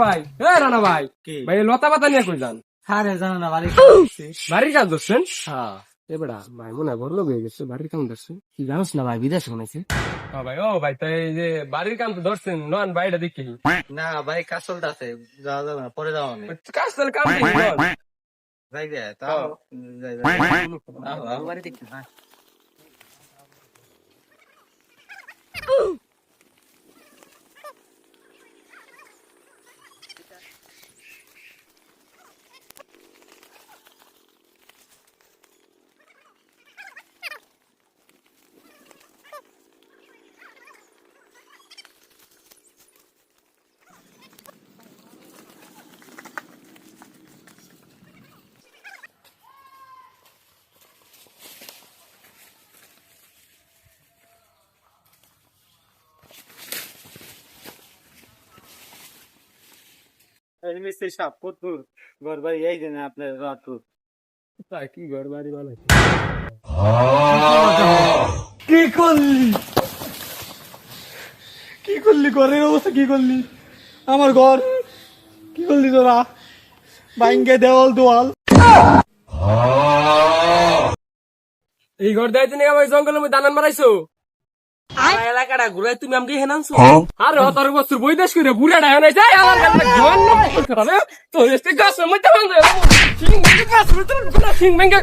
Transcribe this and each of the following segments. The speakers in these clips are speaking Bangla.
ভাই এ রানা ভাই কি? ভাই লতা পাতা নিয়ে কই যান? আরে জানো না বাড়ি বাড়ির কাজ ধরছেন হ্যাঁ। এ বেড়া ভাই মনে হয় বড় লোক হয়ে গেছে বাড়ির কাম ধরছে কি জানোস না ভাই বিদেশ শুনেছি ভাই ও ভাই তাই যে বাড়ির কাম তো ধরছেন নন ভাইটা দেখি। না ভাই কাসলটা আছে যাওয়া যাবে না পরে যাওয়া নেই কাম দেখি যাই তাও যাই যাই। বাড়ি দেখি মিস্ত্রি সাহেব কতুর ঘর বাড়ি এই জন্য আপনার রাতুর তাই কি ঘর বাড়ি বানাইছে কি করলি? কি করলি? ঘরের অবস্থা কি করলি? আমার ঘর? কি করলি তোরা? বাইঙ্গে দেওয়াল দেওয়াল এই ঘর দেয় তুমি আমার জঙ্গলের মধ্যে দানান মারাইছো? এলাকাটা ঘুরে তুমি আমাকে হেনানছো? আরে অতর বছর বই দেশ করে বুড়া ডায় নাই যায় আমার কাছে ঘর না করে তো এসে গাছের মধ্যে বান্ধে সিং ভেঙে গাছ মধ্যে বুড়া সিং ভেঙে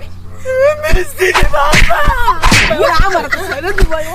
আমার তো ছেড়ে দিবাই